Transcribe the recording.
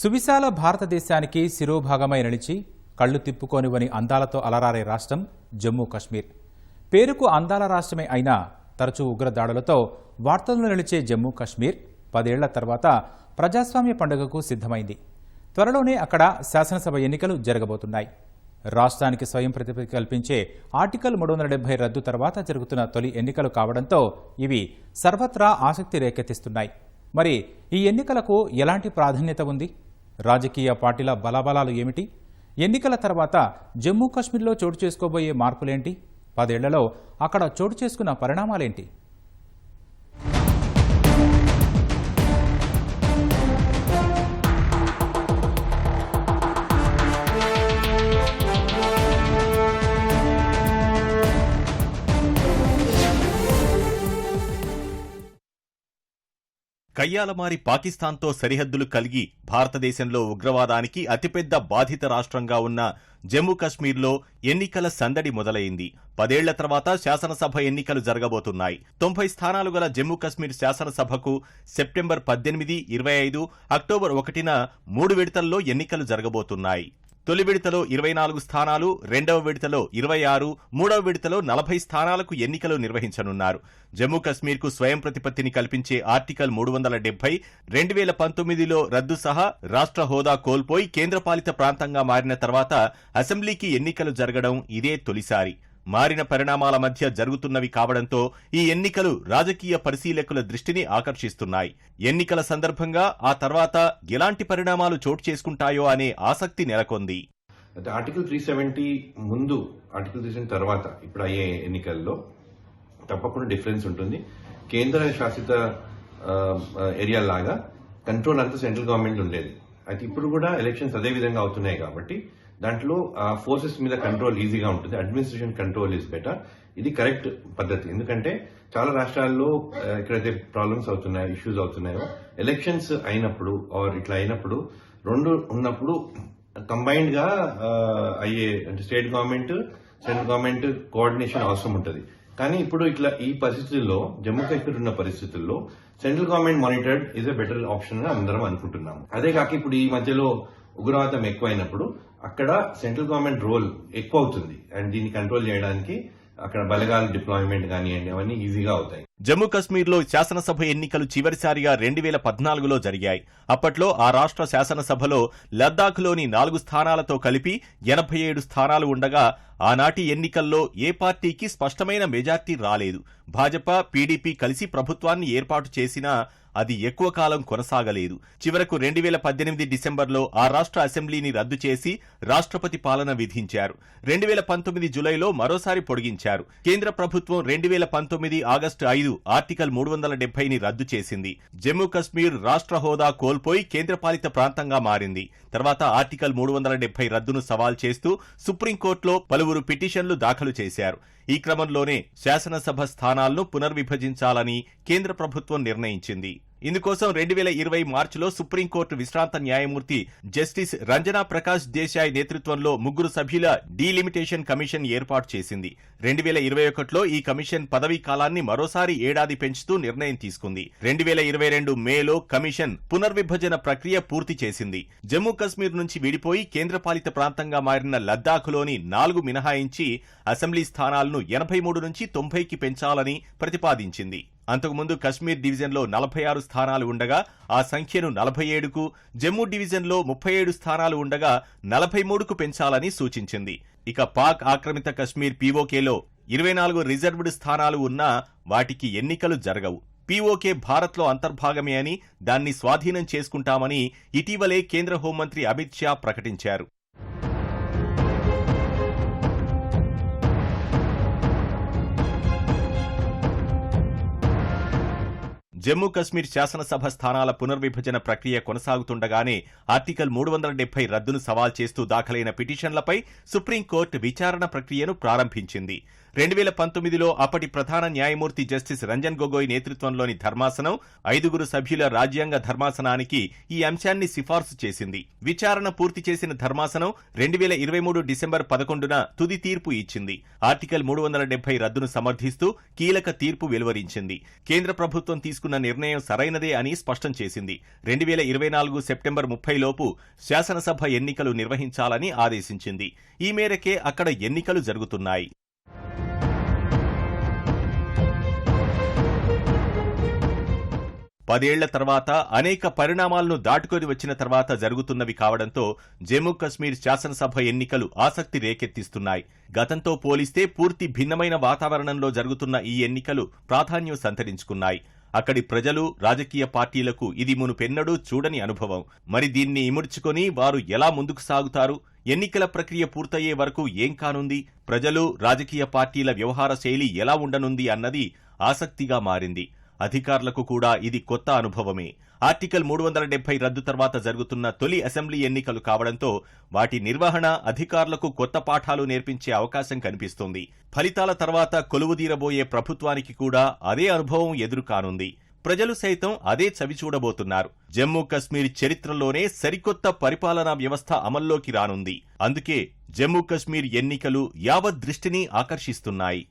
సువిశాల భారతదేశానికి శిరోభాగమై నిలిచి కళ్ళు తిప్పుకోనివని అందాలతో అలరారే రాష్ట్రం జమ్మూ కశ్మీర్. పేరుకు అందాల రాష్ట్రమే అయినా తరచూ ఉగ్రదాడులతో వార్తల్లో నిలిచే జమ్మూ కశ్మీర్ పదేళ్ళ తర్వాత ప్రజాస్వామ్య పండుగకు సిద్ధమైంది. త్వరలోనే అక్కడ శాసనసభ ఎన్నికలు జరగబోతున్నాయి. రాష్ట్రానికి స్వయం ప్రతిపత్తి కల్పించే ఆర్టికల్ మూడు వందల డెబ్బై రద్దు తర్వాత జరుగుతున్న తొలి ఎన్నికలు కావడంతో ఇవి సర్వత్రా ఆసక్తి రేకెత్తిస్తున్నాయి. మరి ఈ ఎన్నికలకు ఎలాంటి ప్రాధాన్యత ఉంది? రాజకీయ పార్టీల బలాబలాలు ఏమిటి? ఎన్నికల తర్వాత జమ్మూ కాశ్మీర్లో చోటు చేసుకోబోయే మార్పులేంటి? పదేళ్ళలో అక్కడ చోటు చేసుకున్న పరిణామాలేంటి? కయ్యాలమారి పాకిస్తాన్తో సరిహద్దులు కలిగి భారతదేశంలో ఉగ్రవాదానికి అతిపెద్ద బాధిత రాష్ట్రంగా ఉన్న జమ్మూ కశ్మీర్లో ఎన్నికల సందడి మొదలైంది. పదేళ్ళ తర్వాత శాసనసభ ఎన్నికలు జరగబోతున్నాయి. తొంభై స్థానాలు గల జమ్మూ కశ్మీర్ శాసనసభకు సెప్టెంబర్ పద్దెనిమిది ఇరవై ఐదు అక్టోబర్ ఒకటిన మూడు విడతల్లో ఎన్నికలు జరగబోతున్నాయి. తొలి విడతలో ఇరవై నాలుగు స్థానాలు రెండవ విడతలో ఇరవై ఆరు మూడవ విడతలో నలభై స్థానాలకు ఎన్నికలు నిర్వహించనున్నారు. జమ్మూ కశ్మీర్కు స్వయం ప్రతిపత్తిని కల్పించే ఆర్టికల్ మూడు వందల డెబ్బై రెండు వేల పంతొమ్మిదిలో రద్దు సహా రాష్ట్ర హోదా కోల్పోయి కేంద్రపాలిత ప్రాంతంగా మారిన తర్వాత అసెంబ్లీకి ఎన్నికలు జరగడం ఇదే తొలిసారి. మారిన పరిణామాల మధ్య జరుగుతున్నవి కావడంతో ఈ ఎన్నికలు రాజకీయ పరిశీలకుల దృష్టిని ఆకర్షిస్తున్నాయి. ఎన్నికల సందర్భంగా ఆ తర్వాత ఎలాంటి పరిణామాలు చోటు చేసుకుంటాయో అనే ఆసక్తి నెలకొంది. అయితే ఆర్టికల్ త్రీ సెవెంటీ ముందు ఆర్టికల్ త్రీ సెవెంటీ తర్వాత ఇప్పుడు అయ్యే ఎన్నికల్లో తప్పకుండా డిఫరెన్స్ ఉంటుంది. కేంద్ర శాసిత ఆ, ఏరియా లాగా కంట్రోల్ అంతా సెంట్రల్ గవర్నమెంట్ ఉండేది. అయితే ఇప్పుడు కూడా ఎలక్షన్స్ అదే విధంగా అవుతున్నాయి కాబట్టి దాంట్లో ఫోర్సెస్ మీద కంట్రోల్ ఈజీగా ఉంటుంది. అడ్మినిస్ట్రేషన్ కంట్రోల్ ఈజ్ బెటర్ ఇది కరెక్ట్ పద్ధతి. ఎందుకంటే చాలా రాష్ట్రాల్లో ఎక్కడైతే ప్రాబ్లమ్స్ అవుతున్నాయో ఇష్యూస్ అవుతున్నాయో ఎలక్షన్స్ అయినప్పుడు ఆర్ ఇట్లా అయినప్పుడు రెండు ఉన్నప్పుడు కంబైన్డ్గా అయ్యే అంటే state government central government coordination అవసరం ఉంటుంది. కానీ ఇప్పుడు ఇట్లా ఈ పరిస్థితుల్లో జమ్మూ కాశ్మీర్ ఉన్న పరిస్థితుల్లో central government monitored is a better ఆప్షన్గా అందరం అనుకుంటున్నాము. అదే కాక ఇప్పుడు ఈ మధ్యలో ఉగ్రవాదం ఎక్కువైనప్పుడు అక్కడ సెంట్రల్ గవర్నమెంట్ రోల్ ఎక్కువ అవుతుంది అండ్ దీన్ని కంట్రోల్ చేయడానికి అక్కడ బలగాల డిప్లాయ్మెంట్ కానివ్వండి అవన్నీ ఈజీగా అవుతాయి. జమ్మూ కశ్మీర్లో శాసనసభ ఎన్నికలు చివరిసారిగా రెండు వేల పద్నాలుగులో జరిగాయి. అప్పట్లో ఆ రాష్ట్ర శాసనసభలో లద్దాఖ్లోని నాలుగు స్థానాలతో కలిపి ఎనభై ఏడు స్థానాలు ఉండగా ఆనాటి ఎన్నికల్లో ఏ పార్టీకి స్పష్టమైన మెజార్టీ రాలేదు. భాజపా పీడీపీ కలిసి ప్రభుత్వాన్ని ఏర్పాటు చేసినా అది ఎక్కువ కాలం కొనసాగలేదు. చివరకు రెండు వేల పద్దెనిమిది డిసెంబర్లో ఆ రాష్ట్ర అసెంబ్లీని రద్దు చేసి రాష్ట్రపతి పాలన విధించారు. రెండు వేల పంతొమ్మిది జులైలో మరోసారి పొడిగించారు. కేంద్ర ప్రభుత్వం రెండు వేల పంతొమ్మిది ఆగస్టు ఐదు ఆర్టికల్ మూడు వందల డెబ్బైని రద్దు చేసింది. జమ్మూ కశ్మీర్ రాష్ట్ర హోదా కోల్పోయి కేంద్రపాలిత ప్రాంతంగా మారింది. తర్వాత ఆర్టికల్ మూడు వందల డెబ్బై రద్దును సవాల్ చేస్తూ సుప్రీంకోర్టులో పలువురు పిటిషన్లు దాఖలు చేశారు. ఈ క్రమంలోనే శాసనసభ స్థానాలను పునర్విభజించాలని కేంద్ర ప్రభుత్వం నిర్ణయించింది. ఇందుకోసం రెండు వేల ఇరవై మార్చిలో సుప్రీంకోర్టు విశ్రాంత న్యాయమూర్తి జస్టిస్ రంజనా ప్రకాష్ దేశాయ్ నేతృత్వంలో ముగ్గురు సభ్యుల డీలిమిటేషన్ కమిషన్ ఏర్పాటు చేసింది. రెండు వేల ఇరవై ఒకటిలో ఈ కమిషన్ పదవీ కాలాన్ని మరోసారి ఏడాది పెంచుతూ నిర్ణయం తీసుకుంది. రెండు వేల ఇరవై రెండు మేలో కమిషన్ పునర్విభజన ప్రక్రియ పూర్తి చేసింది. జమ్మూ కశ్మీర్ నుంచి విడిపోయి కేంద్రపాలిత ప్రాంతంగా మారిన లద్దాఖ్లోని నాలుగు మినహాయించి అసెంబ్లీ స్థానాలను ఎనభై మూడు నుంచి తొంభైకి పెంచాలని ప్రతిపాదించింది. అంతకుముందు కశ్మీర్ డివిజన్లో నలభై ఆరు స్థానాలు ఉండగా ఆ సంఖ్యను నలభై ఏడుకు జమ్మూ డివిజన్లో ముప్పై ఏడు స్థానాలు ఉండగా నలభై మూడుకు పెంచాలని సూచించింది. ఇక పాక్ ఆక్రమిత కశ్మీర్ పీఓకేలో ఇరవై నాలుగు రిజర్వ్డ్ స్థానాలు ఉన్నా వాటికి ఎన్నికలు జరగవు. పీఓకే భారత్లో అంతర్భాగమే అని దాన్ని స్వాధీనం చేసుకుంటామని ఇటీవలే కేంద్ర హోంమంత్రి అమిత్ షా ప్రకటించారు. జమ్మూ కశ్మీర్ శాసనసభ స్థానాల పునర్విభజన ప్రక్రియ కొనసాగుతుండగానే ఆర్టికల్ మూడు వందల డెబ్బై రద్దును సవాల్ చేస్తూ దాఖలైన పిటిషన్లపై సుప్రీంకోర్టు విచారణ ప్రక్రియను ప్రారంభించింది. రెండు వేల పంతొమ్మిదిలో అప్పటి ప్రధాన న్యాయమూర్తి జస్టిస్ రంజన్ గొగోయ్ నేతృత్వంలోని ధర్మాసనం ఐదుగురు సభ్యుల రాజ్యాంగ ధర్మాసనానికి ఈ అంశాన్ని సిఫార్సు చేసింది. విచారణ పూర్తి చేసిన ధర్మాసనం రెండు వేల ఇరవై మూడు డిసెంబర్ పదకొండున తుది తీర్పు ఇచ్చింది. ఆర్టికల్ మూడు వందల డెబ్బై రద్దును సమర్థిస్తూ కీలక తీర్పు వెలువరించింది. కేంద్ర ప్రభుత్వం తీసుకున్న నిర్ణయం సరైనదే అని స్పష్టం చేసింది. రెండు వేల ఇరవై నాలుగు సెప్టెంబర్ ముప్పై లోపు శాసనసభ ఎన్నికలు నిర్వహించాలని ఆదేశించింది. ఈ మేరకే అక్కడ ఎన్నికలు జరుగుతున్నాయి. పదేళ్ళ తర్వాత అనేక పరిణామాలను దాటుకొని వచ్చిన తర్వాత జరుగుతున్నవి కావడంతో జమ్మూ కశ్మీర్ శాసనసభ ఎన్నికలు ఆసక్తి రేకెత్తిస్తున్నాయి. గతంతో పోలిస్తే పూర్తి భిన్నమైన వాతావరణంలో జరుగుతున్న ఈ ఎన్నికలు ప్రాధాన్యం సంతరించుకున్నాయి. అక్కడి ప్రజలు రాజకీయ పార్టీలకు ఇది మునుపెన్నడూ చూడని అనుభవం. మరి దీన్ని ఇముడ్చుకొని వారు ఎలా ముందుకు సాగుతారు? ఎన్నికల ప్రక్రియ పూర్తయ్యే వరకు ఏం కానుంది? ప్రజలు రాజకీయ పార్టీల వ్యవహార శైలి ఎలా ఉండనుంది అన్నది ఆసక్తిగా మారింది. అధికారులకు కూడా ఇది కొత్త అనుభవమే. ఆర్టికల్ మూడు వందల డెబ్బై రద్దు తర్వాత జరుగుతున్న తొలి అసెంబ్లీ ఎన్నికలు కావడంతో వాటి నిర్వహణ అధికారులకు కొత్త పాఠాలు నేర్పించే అవకాశం కనిపిస్తోంది. ఫలితాల తర్వాత కొలువుదీరబోయే ప్రభుత్వానికి కూడా అదే అనుభవం ఎదురు కానుంది ప్రజలు సైతం అదే చవి చూడబోతున్నారు. జమ్మూ కశ్మీర్ చరిత్రలోనే సరికొత్త పరిపాలనా వ్యవస్థ అమల్లోకి రానుంది. అందుకే జమ్మూ కశ్మీర్ ఎన్నికలు యావత్ దృష్టిని ఆకర్షిస్తున్నాయి.